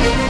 Музика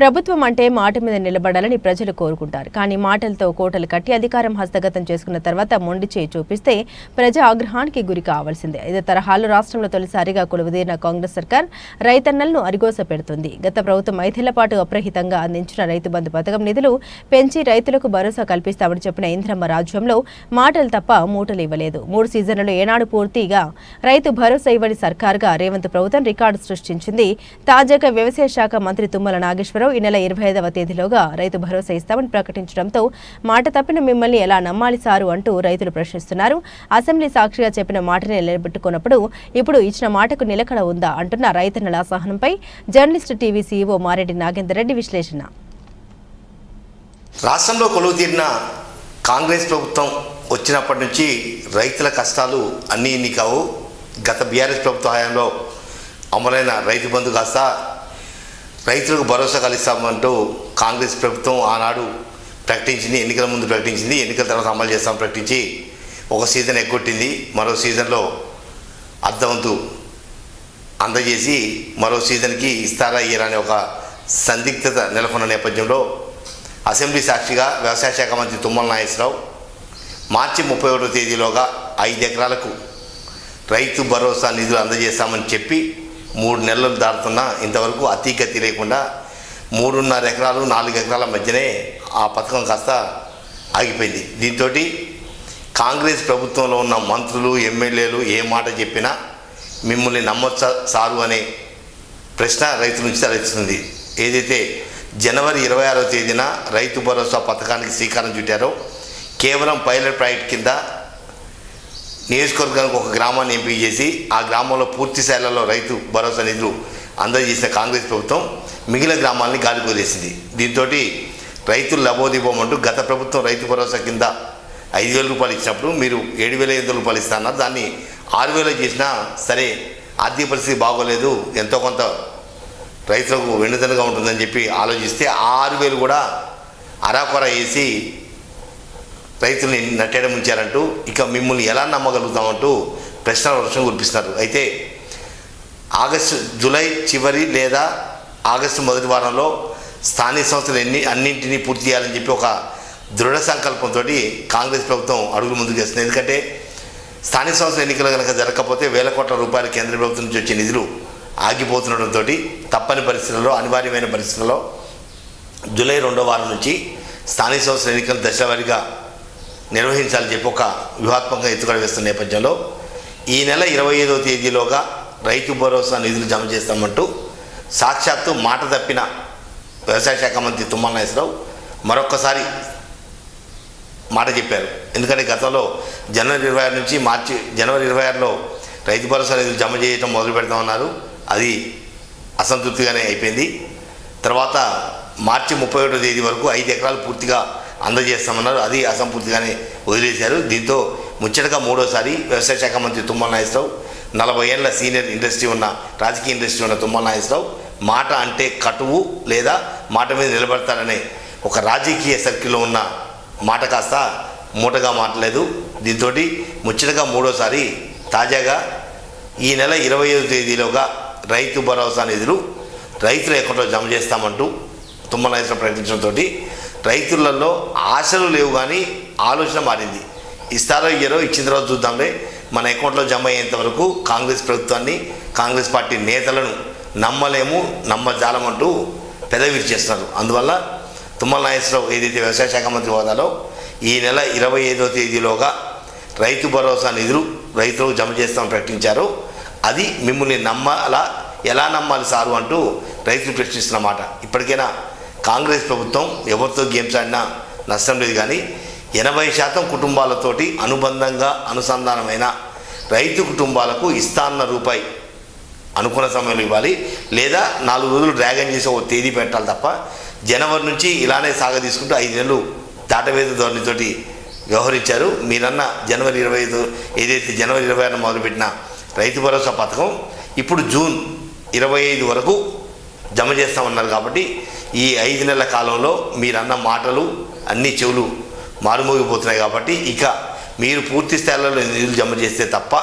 ప్రభుత్వం అంటే మాట మీద నిలబడాలని ప్రజలు కోరుకుంటారు. కానీ మాటలతో కోటలు కట్టి అధికారం హస్తగతం చేసుకున్న తర్వాత మొండి చేయి చూపిస్తే ప్రజా ఆగ్రహానికి గురి కావాల్సిందే. ఇదే తరహాలో రాష్ట్రంలో తొలిసారిగా కొలువుదీరిన కాంగ్రెస్ సర్కార్ రైతన్నలను అరిగోస పెడుతుంది. గత ప్రభుత్వం ఐదేళ్ళ పాటు అప్రహితంగా అందించిన రైతు బంధు పథకం నిధులు పెంచి రైతులకు భరోసా కల్పిస్తామని చెప్పిన ఇంద్రమ్మ రాజ్యంలో మాటలు తప్ప మూటలు ఇవ్వలేదు. మూడు సీజన్లలో ఏనాడు పూర్తిగా రైతు భరోసా ఇవ్వని సర్కార్గా రేవంత్ ప్రభుత్వం రికార్డు సృష్టించింది. తాజాగా వ్యవసాయ శాఖ మంత్రి తుమ్మల నాగేశ్వరరావు ఈ నెల ఇరవై ఐదవ తేదీలోగా రైతు భరోసా ఇస్తామని ప్రకటించడంతో మాట తప్పిన మిమ్మల్ని ఎలా నమ్మాలి సారు అంటూ రైతులు ప్రశ్నిస్తున్నారు. అసెంబ్లీ సాక్షిగా చెప్పిన మాటని నిలబెట్టుకున్నప్పుడు ఇప్పుడు ఇచ్చిన మాటకు నిలకడ ఉందా అంటున్న రైతన్నల అసహనంపై journalist TV CEO Mareddy Nagender Reddy విశ్లేషణ. రాష్ట్రంలో కొలువు తీరిన కాంగ్రెస్ ప్రభుత్వం వచ్చినప్పటి నుంచి రైతుల కష్టాలు అన్నీ ఇన్ని కావు. గత బీఆర్ఎస్ ప్రభుత్వ హయాంలో అమలైన రైతు బంధు కాస్త రైతులకు భరోసా కలిస్తామంటూ కాంగ్రెస్ ప్రభుత్వం ఆనాడు ప్రకటించింది ఎన్నికల ముందు ప్రకటించింది ఎన్నికల తర్వాత అమలు చేస్తామని ప్రకటించి ఒక సీజన్ ఎగ్గొట్టింది. మరో సీజన్లో అర్థవంతు అందజేసి మరో సీజన్కి ఇస్తారా ఇయ్యరా అనే ఒక సందిగ్ధత నెలకొన్న నేపథ్యంలో అసెంబ్లీ సాక్షిగా వ్యవసాయ శాఖ మంత్రి తుమ్మల నాగేశ్వరరావు మార్చి ముప్పై ఒకటో తేదీలోగా ఐదు ఎకరాలకు రైతు భరోసా నిధులు అందజేస్తామని చెప్పి మూడు నెలలు దాటుతున్నా ఇంతవరకు అతీగతి లేకుండా మూడున్నర ఎకరాలు నాలుగు ఎకరాల మధ్యనే ఆ పథకం కాస్త ఆగిపోయింది. దీంతో కాంగ్రెస్ ప్రభుత్వంలో ఉన్న మంత్రులు ఎమ్మెల్యేలు ఏ మాట చెప్పినా మిమ్మల్ని నమ్మొచ్చా సారు అనే ప్రశ్న రైతు నుంచి తలెత్తుతుంది. ఏదైతే జనవరి ఇరవై ఆరో తేదీన రైతు భరోసా పథకానికి శ్రీకారం చుట్టారో కేవలం పైలట్ ప్రాజెక్ట్ కింద నియోజకవర్గానికి ఒక గ్రామాన్ని ఎంపిక చేసి ఆ గ్రామంలో పూర్తి స్థాయిలో రైతు భరోసా నిధులు అందజేసిన కాంగ్రెస్ ప్రభుత్వం మిగిలిన గ్రామాలని గాలికి వదిలేసింది దీంతో రైతులు లబోదిబోమంటూ గత ప్రభుత్వం రైతు భరోసా కింద ఐదు వేల రూపాయలు ఇచ్చినప్పుడు మీరు ఏడు వేల ఐదు రూపాయలు ఇస్తాన్నారు దాన్ని ఆరు వేలు చేసినా సరే ఆర్థిక పరిస్థితి బాగోలేదు. ఎంతో కొంత రైతులకు వెన్నుదన్నుగా ఉంటుందని చెప్పి ఆలోచిస్తే ఆరు వేలు కూడా అరాకొర వేసి రైతుల్ని నట్టేయడం ఉంచారంటూ ఇక మిమ్మల్ని ఎలా నమ్మగలుగుతామంటూ ప్రశ్నల వర్షం కురిపిస్తున్నారు. అయితే ఆగస్టు జూలై చివరి లేదా ఆగస్టు మొదటి వారంలో స్థానిక సంస్థలు ఎన్ని అన్నింటినీ పూర్తి చేయాలని చెప్పి ఒక దృఢ సంకల్పంతో కాంగ్రెస్ ప్రభుత్వం అడుగులు ముందుకు వేస్తుంది. ఎందుకంటే స్థానిక సంస్థల ఎన్నికలు కనుక జరగకపోతే వేల కోట్ల రూపాయలు కేంద్ర ప్రభుత్వం నుంచి వచ్చే నిధులు ఆగిపోతుండటంతో తప్పని పరిస్థితుల్లో అనివార్యమైన పరిస్థితుల్లో జూలై రెండో వారం నుంచి స్థానిక సంస్థల ఎన్నికలు దశలవారీగా నిర్వహించాలని చెప్పి ఒక వ్యూహాత్మకంగా ఎత్తుగడ వేస్తున్న నేపథ్యంలో ఈ నెల ఇరవై ఐదవ తేదీలోగా రైతు భరోసా నిధులు జమ చేస్తామంటూ సాక్షాత్తు మాట తప్పిన వ్యవసాయ శాఖ మంత్రి తుమ్మల నాగేశ్వరరావు మరొక్కసారి మాట చెప్పారు. ఎందుకంటే గతంలో జనవరి ఇరవై ఆరు నుంచి మార్చి జనవరి ఇరవై ఆరులో రైతు భరోసా నిధులు జమ చేయడం మొదలు పెడతామన్నారు. అది అసంతృప్తిగానే అయిపోయింది. తర్వాత మార్చి ముప్పై ఒకటో తేదీ వరకు ఐదు ఎకరాలు పూర్తిగా అందజేస్తామన్నారు. అది అసంపూర్తిగానే వదిలేశారు. దీంతో ముచ్చటగా మూడోసారి వ్యవసాయ శాఖ మంత్రి తుమ్మల నాగేశ్వరరావు నలభై ఏళ్ళ సీనియర్ ఇండస్ట్రీ ఉన్న రాజకీయ ఇండస్ట్రీ ఉన్న తుమ్మల నాగేశ్వరరావు మాట అంటే కటువు లేదా మాట మీద నిలబడతారనే ఒక రాజకీయ సర్కిల్లో ఉన్న మాట కాస్త మూటగా మాటలేదు దీంతో ముచ్చటగా మూడోసారి తాజాగా ఈ నెల ఇరవై ఐదు తేదీలోగా రైతు భరోసా నిధులు రైతుల అకౌంట్లో జమ చేస్తామంటూ తుమ్మల నాగేశ్వరరావు ప్రకటించడంతో రైతులలో ఆశలు లేవు కానీ ఆలోచన మారింది. ఇస్తారో ఇయ్యరో ఇచ్చిన తర్వాత చూద్దాంలే. మన అకౌంట్లో జమ అయ్యేంత వరకు కాంగ్రెస్ ప్రభుత్వాన్ని కాంగ్రెస్ పార్టీ నేతలను నమ్మలేము నమ్మజాలమంటూ పెదవిరి చేస్తున్నారు అందువల్ల తుమ్మల నాగేశ్వరరావు ఏదైతే వ్యవసాయ శాఖ మంత్రి హోదాలో ఈ నెల ఇరవై ఐదో తేదీలోగా రైతు భరోసా నిధులు రైతులకు జమ చేస్తామని ప్రకటించారు. అది మిమ్మల్ని నమ్మాలా ఎలా నమ్మాలి సారు అంటూ రైతులు ప్రశ్నిస్తున్నమాట ఇప్పటికైనా కాంగ్రెస్ ప్రభుత్వం ఎవరితో గేమ్స్ ఆడినా నష్టం లేదు కానీ ఎనభై శాతం కుటుంబాలతోటి అనుబంధంగా అనుసంధానమైన రైతు కుటుంబాలకు ఇస్తాన్న రూపాయి అనుకున్న సమయంలో ఇవ్వాలి. లేదా నాలుగు రోజులు డ్రాగన్ చేసి ఒక తేదీ పెట్టాలి తప్ప జనవరి నుంచి ఇలానే సాగ తీసుకుంటూ ఐదు నెలలు దాటవేద ధోరణితోటి వ్యవహరించారు. మీరన్న జనవరి ఇరవై ఐదు ఏదైతే జనవరి ఇరవై ఆరున మొదలుపెట్టిన రైతు భరోసా పథకం ఇప్పుడు జూన్ ఇరవై ఐదు వరకు జమ చేస్తామన్నారు కాబట్టి ఈ ఐదు నెలల కాలంలో మీరన్న మాటలు అన్ని చెవులు మారుమోగిపోతున్నాయి కాబట్టి ఇక మీరు పూర్తి స్థాయిలో నిధులు జమ చేస్తే తప్ప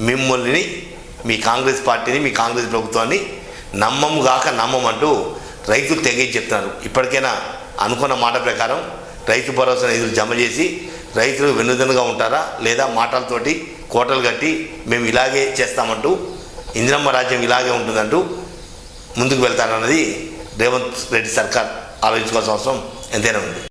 మిమ్మల్ని మీ కాంగ్రెస్ పార్టీని మీ కాంగ్రెస్ ప్రభుత్వాన్ని నమ్మము గాక నమ్మమంటూ రైతులు తెగేసి చెప్తున్నారు. ఇప్పటికైనా అనుకున్న మాట ప్రకారం రైతు భరోసా నిధులు జమ చేసి రైతులు వెన్నుదన్నుగా ఉంటారా? లేదా మాటలతోటి కోటలు కట్టి మేము ఇలాగే చేస్తామంటూ ఇందిరమ్మ రాజ్యం ఇలాగే ఉంటుందంటూ ముందుకు వెళ్తారన్నది రేవంత్ రెడ్డి సర్కార్ ఆలోచించుకోవాల్సిన అవసరం ఎంతైనా ఉంది.